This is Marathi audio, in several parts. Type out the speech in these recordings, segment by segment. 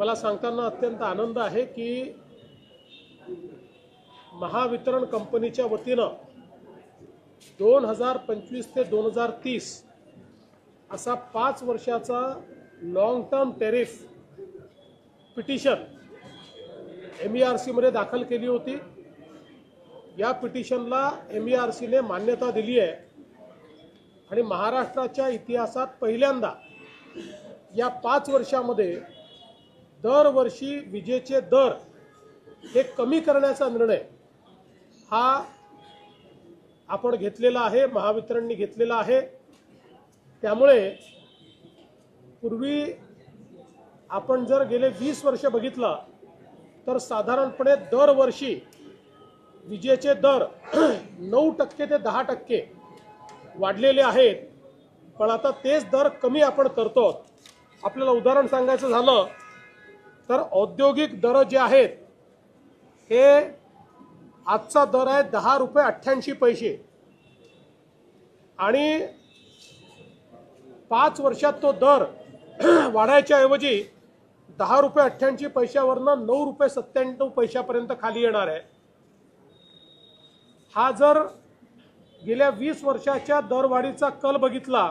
मला सांगताना अत्यंत आनंद आहे की महावितरण कंपनीच्या वतीनं दोन हजार पंचवीस ते दोन हजार तीस असा पाच वर्षाचा long term tariff petition M E R सीमध्ये दाखल केली होती. या पिटिशनला एम ई आर सीने मान्यता दिली आहे. आणि महाराष्ट्राच्या इतिहासात पहिल्यांदा या पाच वर्षामध्ये दरवर्षी विजेचे दर हे कमी करण्याचा निर्णय हा आपण घेतलेला आहे महावितरणने घेतलेला आहे. त्यामुळे पूर्वी आपण जर गेले वीस वर्ष बघितलं तर साधारणपणे दरवर्षी विजेचे दर नऊ टक्के ते दहा टक्के वाढलेले आहेत. पण आता तेच दर कमी आपण करतो आपल्याला उदाहरण सांगायचं झालं तर औद्योगिक दर जे आहेत हे आजचा दर आहे दहा रुपये अठ्ठ्याऐंशी पैसे. आणि पाच वर्षात तो दर वाढायच्या ऐवजी दहा रुपये अठ्ठ्याऐंशी पैशावरनं नऊ रुपये सत्त्याण्णव पैशापर्यंत खाली येणार आहे. हा जर गेल्या वीस वर्षाच्या दरवाढीचा कल बघितला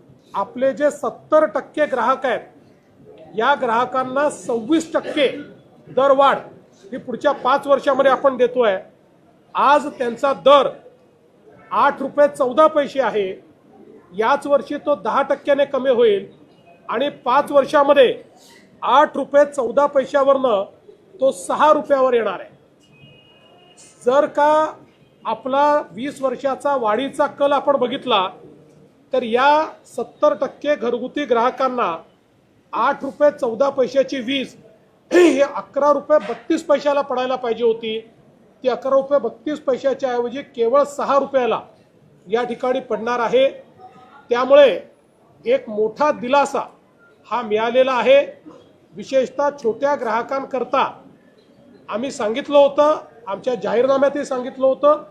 आपले जे सत्तर टक्के ग्राहक आहेत या ग्राहकांना सव्वीस टक्के दरवाढ ही पुढच्या पाच वर्षामध्ये आपण देतो आहे आज त्यांचा दर आठ रुपये चौदा पैसे आहे. याच वर्षी तो दहा टक्क्याने कमी होईल आणि पाच वर्षामध्ये आठ रुपये चौदा पैशावरनं तो सहा रुपयावर येणार आहे. जर का आपला वीस वर्षाचा वाढीचा कल आपण बघितला तर या सत्तर टक्के घरगुती ग्राहकांना आठ रुपये चौदा पैशाची वीज ही अकरा रुपये बत्तीस पैशाला पडायला पाहिजे होती. ती अकरा रुपये बत्तीस पैशाच्या ऐवजी केवळ सहा रुपयाला या ठिकाणी पडणार आहे. त्यामुळे एक मोठा दिलासा हा मिळालेला आहे. विशेषतः छोट्या ग्राहकांकरता आम्ही सांगितलं होतं आमच्या जाहीरनाम्यातही सांगितलं होतं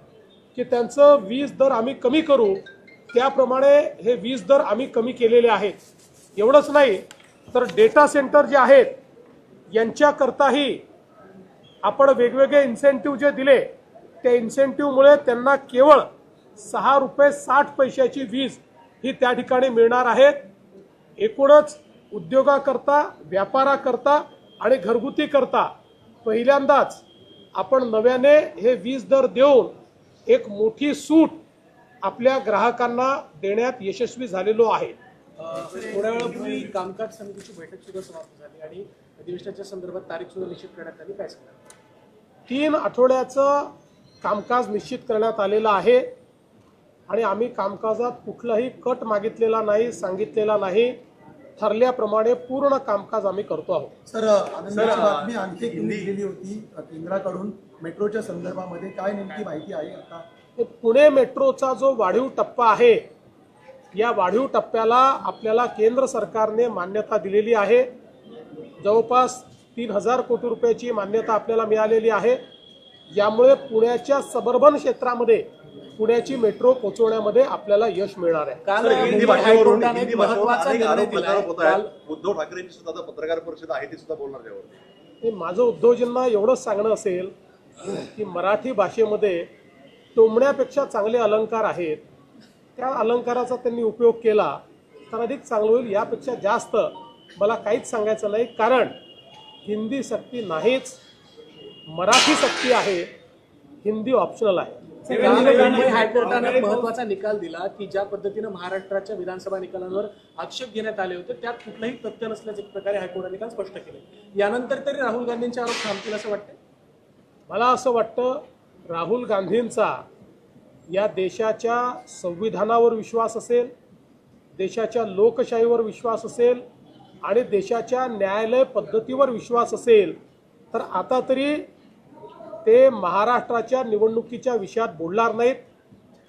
की त्यांचं वीज दर आम्ही कमी करू. त्याप्रमाणे हे वीज दर आम्ही कमी केलेले आहेत. एवढंच नाही तर डेटा सेंटर जे आहेत यांच्याकरताही आपण वेगवेगळे इन्सेंटिव्ह जे दिले त्या इन्सेंटिव्हमुळे त्यांना केवळ सहा रुपये साठ पैशाची वीज ही त्या ठिकाणी मिळणार आहे एकूणच उद्योगाकरता व्यापाराकरता आणि घरगुती करता पहिल्यांदाच आपण नव्याने हे वीज दर देऊन एक मोठी सूट आपल्या ग्राहकांना देण्यात यशस्वी झालेलो आहे. थोड्या वेळापूर्वी कामकाज समितीची बैठक सुद्धा समाप्त झाली आणि अधिवेशनाच्या संदर्भात तारीख सुद्धा निश्चित करण्यात आली. काय सांगणार तीन आठवड्याचं कामकाज निश्चित करण्यात आलेलं आहे आणि आम्ही कामकाजात कुठलाही कट मागितलेला नाही सांगितलेला नाही. ठरल्याप्रमाणे पूर्ण कामकाज आम्ही करतो आहोत. सर आनंदाची बातमी आणखी दिली होती. केंद्राकडून मेट्रोच्या संदर्भामध्ये काय नेमकी माहिती आहे? आता पुणे मेट्रोचा जो वाढीव टप्पा आहे या वाढीव टप्प्याला आपल्याला केंद्र सरकारने मान्यता दिलेली आहे. जवळपास तीन हजार कोटी रुपयाची मान्यता आपल्याला मिळालेली आहे. यामुळे पुण्याच्या सबर्बन क्षेत्रामध्ये पुण्याची मेट्रो पोहोचवण्यामध्ये आपल्याला यश मिळणार आहे. काल उद्धव आता पत्रकार परिषद आहे ती सुद्धा बोलणार हे माझं उद्धवजींना एवढंच सांगणं असेल की मराठी भाषेमध्ये टोमण्यापेक्षा चांगले अलंकार आहेत त्या अलंकाराचा त्यांनी उपयोग केला तर अधिक चांगलं होईल यापेक्षा जास्त मला काहीच सांगायचं नाही कारण हिंदी सक्ती नाहीच मराठी सक्ती आहे हिंदी ऑप्शनल आहे. मुंबई हायकोर्टाने महत्त्वाचा निकाल दिला की ज्या पद्धतीनं महाराष्ट्राच्या विधानसभा निकालांवर आक्षेप घेण्यात आले होते त्यात कुठलंही तथ्य नसल्याचे एक प्रकारे हायकोर्टाने निकाल स्पष्ट केले. यानंतर तरी राहुल गांधींचे आरोप थांबतील असं वाटतं मला असं वाटतं राहुल गांधींचा या देशाच्या संविधानावर विश्वास असेल देशाच्या लोकशाहीवर विश्वास असेल आणि देशाच्या न्यायालय पद्धतीवर विश्वास असेल तर आता तरी ते महाराष्ट्राच्या निवडणुकीच्या विषयात बोलणार नाहीत.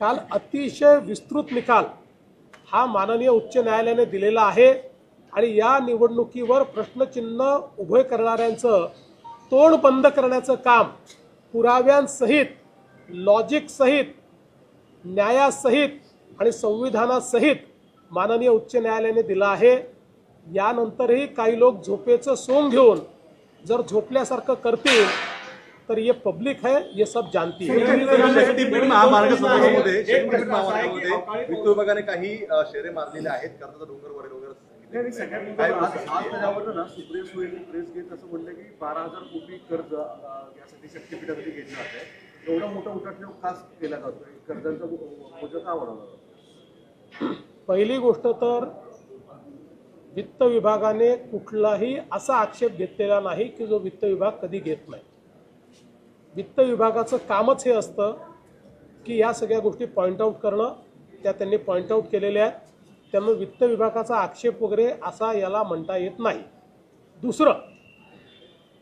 काल अतिशय विस्तृत निकाल हा माननीय उच्च न्यायालयाने दिलेला आहे आणि या निवडणुकीवर प्रश्नचिन्ह उभे करणाऱ्यांचं तोंड बंद करण्याचं काम पुराव्यांसहित लॉजिकसहित न्यायासहित आणि संविधानासहित माननीय उच्च न्यायालयाने दिलं आहे. यानंतरही काही लोक झोपेचं सोंग घेऊन जर झोपल्यासारखं करतील तर ये पब्लिक है ये सब जानती है. महामार्ग विभागाने काही शेरे मारलेले आहेत कर्जाचा डोंगर वगैरे नाही, सांगितले. सगळ्यात काय महत्त्वाचं आज वस्तुस्थिती आज आहे? त्याच्यावर ना सुप्रिया सुळेंनी प्रेस घेत असं म्हणलं की बारा हजार कोटी कर्ज अं, यासाठी शक्तीपीठासाठी घेतलं जातं एवढा मोठा उठाठेव खास केला जातोय. कर्जांचा बोजा का वाढवला जातो पहिली गोष्ट तर वित्त विभागाने कुठलाही असा आक्षेप घेतलेला नाही की जो वित्त विभाग कधी घेत नाही. वित्त विभागाचं कामच हे असतं की या सगळ्या गोष्टी पॉईंट आऊट करणं. त्या त्यांनी पॉईंट आऊट केलेल्या आहेत. त्यामुळे वित्त विभागाचा आक्षेप वगैरे असा याला म्हणता येत नाही. दुसरं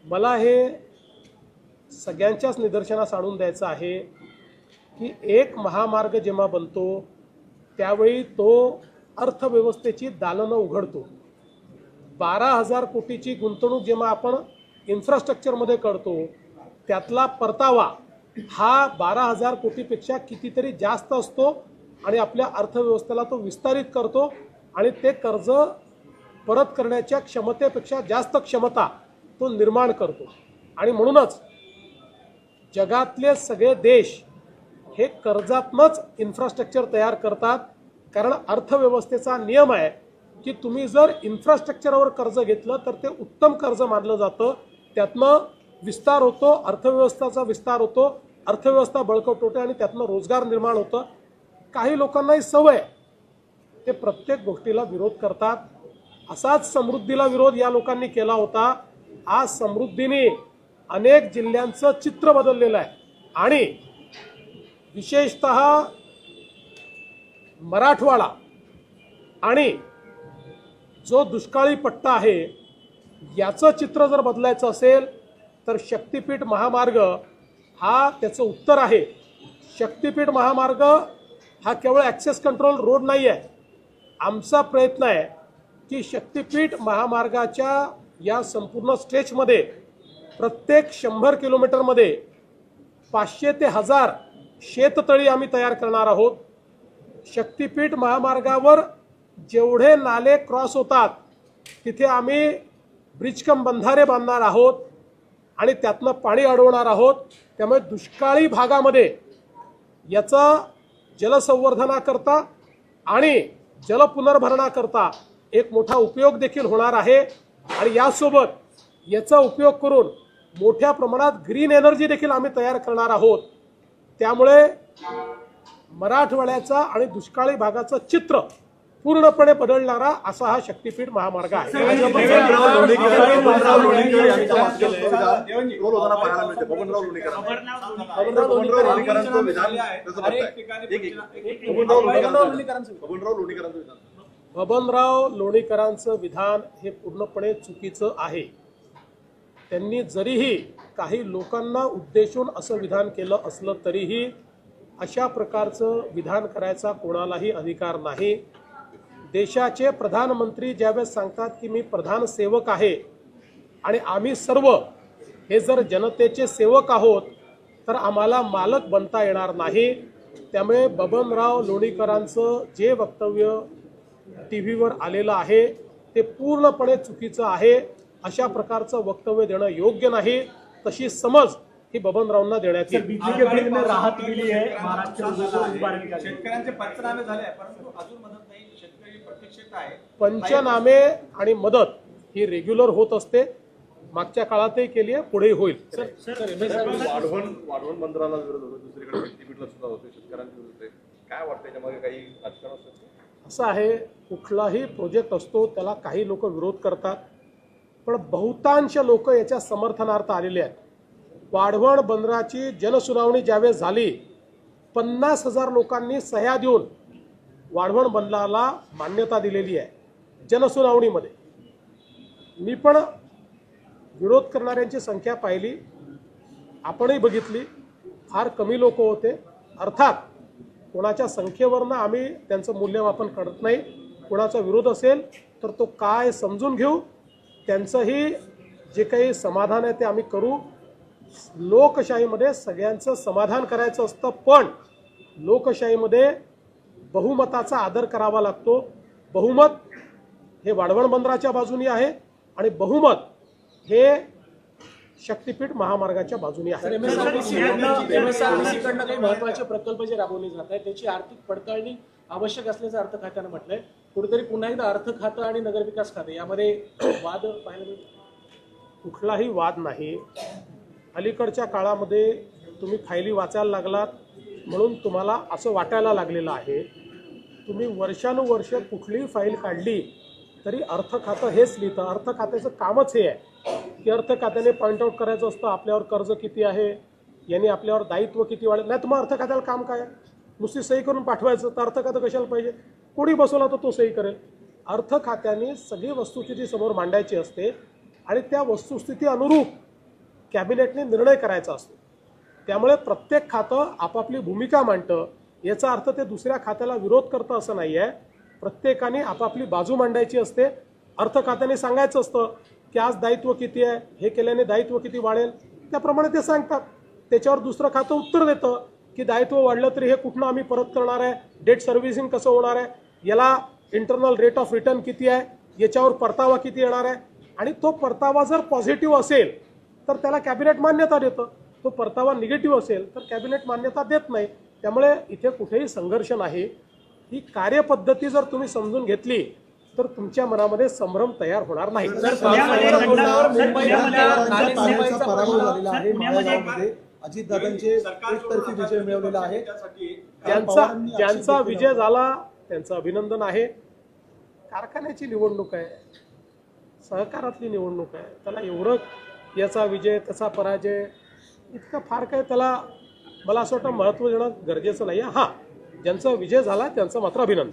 मला हे सगळ्यांच्याच निदर्शनास आणून द्यायचं आहे की एक महामार्ग जेव्हा बनतो त्यावेळी तो अर्थव्यवस्थेची दालनं उघडतो. बारा हजार कोटीची गुंतवणूक जेव्हा आपण इन्फ्रास्ट्रक्चरमध्ये करतो त्यातला परतावा हा बारा हजार कोटीपेक्षा कितीतरी जास्त असतो आणि आपल्या अर्थव्यवस्थेला तो विस्तारित करतो आणि ते कर्ज परत करण्याच्या क्षमतेपेक्षा जास्त क्षमता तो निर्माण करतो. आणि म्हणूनच जगातले सगळे देश हे कर्जातनंच इन्फ्रास्ट्रक्चर तयार करतात. कारण अर्थव्यवस्थेचा नियम आहे की तुम्ही जर इन्फ्रास्ट्रक्चरवर कर्ज घेतलं तर ते उत्तम कर्ज मानलं जातं. त्यातनं विस्तार होतो अर्थव्यवस्थेचा विस्तार होतो अर्थव्यवस्था बळकट होते आणि त्यातनं रोजगार निर्माण होतं. काही लोकांनाही सवय ते प्रत्येक गोष्टीला विरोध करतात. असाच समृद्धीला विरोध या लोकांनी केला होता. आज समृद्धीने अनेक जिल्ह्यांचं चित्र बदललेलं आहे. आणि विशेषत मराठवाडा आणि जो दुष्काळी पट्टा आहे याचं चित्र जर बदलायचं असेल तर शक्तिपीठ महामार्ग हा त्याचं उत्तर आहे. शक्तिपीठ महामार्ग हा केवळ ॲक्सेस कंट्रोल रोड नाही आहे आमचा प्रयत्न आहे की शक्तीपीठ महामार्गाच्या या संपूर्ण स्ट्रेचमध्ये प्रत्येक शंभर किलोमीटरमध्ये पाचशे ते हजार शेततळी आम्ही तयार करणार आहोत. शक्तीपीठ महामार्गावर जेवढे नाले क्रॉस होतात तिथे आम्ही ब्रिजकम बंधारे बांधणार आहोत आणि त्यातनं पाणी अडवणार आहोत. त्यामुळे दुष्काळी भागामध्ये याचा जलसंवर्धनाकरता आणि जलपुनर्भरणाकरता एक मोठा उपयोग देखील होणार आहे. आणि यासोबत याचा उपयोग करून मोठ्या प्रमाणात ग्रीन एनर्जी देखील आम्ही तयार करणार आहोत. त्यामुळे मराठवाड्याचा आणि दुष्काळी भागाचं चित्र पूर्णपणे बदलणारा असा हा शक्तीपीठ महामार्ग आहे. बबनराव लोणीकरांचं विधान हे पूर्णपणे चुकीचं आहे. त्यांनी जरीही काही लोकांना उद्देशून असं विधान केलं असलं तरीही अशा प्रकारचं विधान करायचा कोणालाही अधिकार नाही. देशाचे प्रधानमंत्री ज्यावेळेस सांगतात की मी प्रधान सेवक आहे आणि आम्ही सर्व हे जर जनतेचे सेवक आहोत तर आम्हाला मालक बनता येणार नाही. त्यामुळे बबनराव लोणीकरांचं जे वक्तव्य टी व्हीवर आलेलं आहे ते पूर्णपणे चुकीचं आहे. अशा प्रकारचं वक्तव्य देणं योग्य नाही. तशी समज ही बबनरावांना देण्यात येईल. शेतकऱ्यांचे पंचनामे झाले आहे, परंतु अजून मदत नाही. पंचनामे आणि मदत ही रेग्युलर होत असते. मागच्या काळातही केली आहे पुढेही होईल. Sir M S R Vadhvan Vadhvan बंदराला विरोध होतो दुसरीकडे शक्तीपीठला सुद्धा होते शेतकऱ्यांच्या विरुद्ध आहे. काय वाटतं याच्यामागे काही राजकारण असतं? असं आहे कुठलाही प्रोजेक्ट असतो त्याला काही लोक विरोध करतात. पण बहुतांश लोक याच्या समर्थनार्थ आलेले आहेत. वाढवण बंदराची जनसुनावणी ज्यावेळेस झाली पन्नास हजार लोकांनी सह्या देऊन वाढवण बंदराला मान्यता दिलेली आहे. जनसुनावणीमध्ये मी पण विरोध करणाऱ्यांची संख्या पाहिली. आपणही बघितली. फार कमी लोक होते. अर्थात कोणाच्या संख्येवरनं आम्ही त्यांचं मूल्यमापन करत नाही. कोणाचा विरोध असेल तर तो काय समजून घेऊ? त्यांचंही जे काही समाधान आहे ते आम्ही करू. लोकशाहीमध्ये सगळ्यांचं समाधान करायचं असतं पण लोकशाहीमध्ये बहुमताचा आदर करावा लागतो. बहुमत हे वाढवण बंदराच्या बाजूनी आहे आणि बहुमत हे शक्तीपीठ महामार्गाच्या बाजूनी आहे. काही महत्त्वाचे प्रकल्प जे राबवले जात आहेत त्याची आर्थिक पडताळणी आवश्यक असल्याचं अर्थ खात्यानं म्हटलंय. कुठेतरी पुन्हा एकदा अर्थ खातं आणि नगरविकास खाते यामध्ये वाद पाहायला मिळतो कुठलाही वाद नाही. अलीकडच्या काळामध्ये तुम्ही फायली वाचायला लागलात म्हणून तुम्हाला असं वाटायला लागलेलं आहे. तुम्ही वर्षानुवर्ष कुठलीही फाईल काढली तरी अर्थ खातं हेच लिहितं. अर्थ खात्याचं कामच हे आहे. की अर्थ खात्याने पॉईंट आऊट करायचं असतं आपल्यावर कर्ज किती आहे यांनी आपल्यावर दायित्व किती वाढेल नाही तर मग अर्थ खात्याला काम काय? आहे? नुसती सही करून पाठवायचं तर अर्थ खातं कशाला पाहिजे? कोणी बसवला तर तो सही करेल. अर्थ खात्याने सगळी वस्तुस्थिती समोर मांडायची असते आणि त्या वस्तुस्थिती अनुरूप कॅबिनेटने निर्णय करायचा असतो. त्यामुळे प्रत्येक खातं आपापली भूमिका मांडतं. याचा अर्थ ते दुसऱ्या खात्याला विरोध करतं असं नाही आहे प्रत्येकाने आपापली बाजू मांडायची असते. अर्थ खात्याने सांगायचं असतं की आज दायित्व किती आहे हे केल्याने दायित्व किती वाढेल? त्याप्रमाणे ते सांगतात. त्याच्यावर दुसरं खातं उत्तर देतं की दायित्व वाढलं तरी हे कुठनं आम्ही परत करणार आहे? डेट सर्व्हिसिंग कसं होणार आहे? याला इंटरनल रेट ऑफ रिटर्न किती आहे? याच्यावर परतावा किती येणार आहे? आणि तो परतावा जर पॉझिटिव्ह असेल तर त्याला कॅबिनेट मान्यता देतं. तो परतावा निगेटिव्ह असेल तर कॅबिनेट मान्यता देत नाही. त्यामुळे इथे कुठेही संघर्ष नाही. ही कार्यपद्धती जर तुम्ही समजून घेतली तर तुमच्या मनामध्ये संभ्रम तयार होणार नाही. एकतर्फी विजय. झाला त्यांचं अभिनंदन आहे. कारखान्याची निवडणूक आहे. सहकारातली निवडणूक आहे. त्याला एवढं याचा विजय त्याचा पराजय इतकं फार काय त्याला मला असं वाटतं महत्त्व देणं गरजेचं नाही आहे. हां ज्यांचा विजय झाला त्यांचं मात्र अभिनंदन.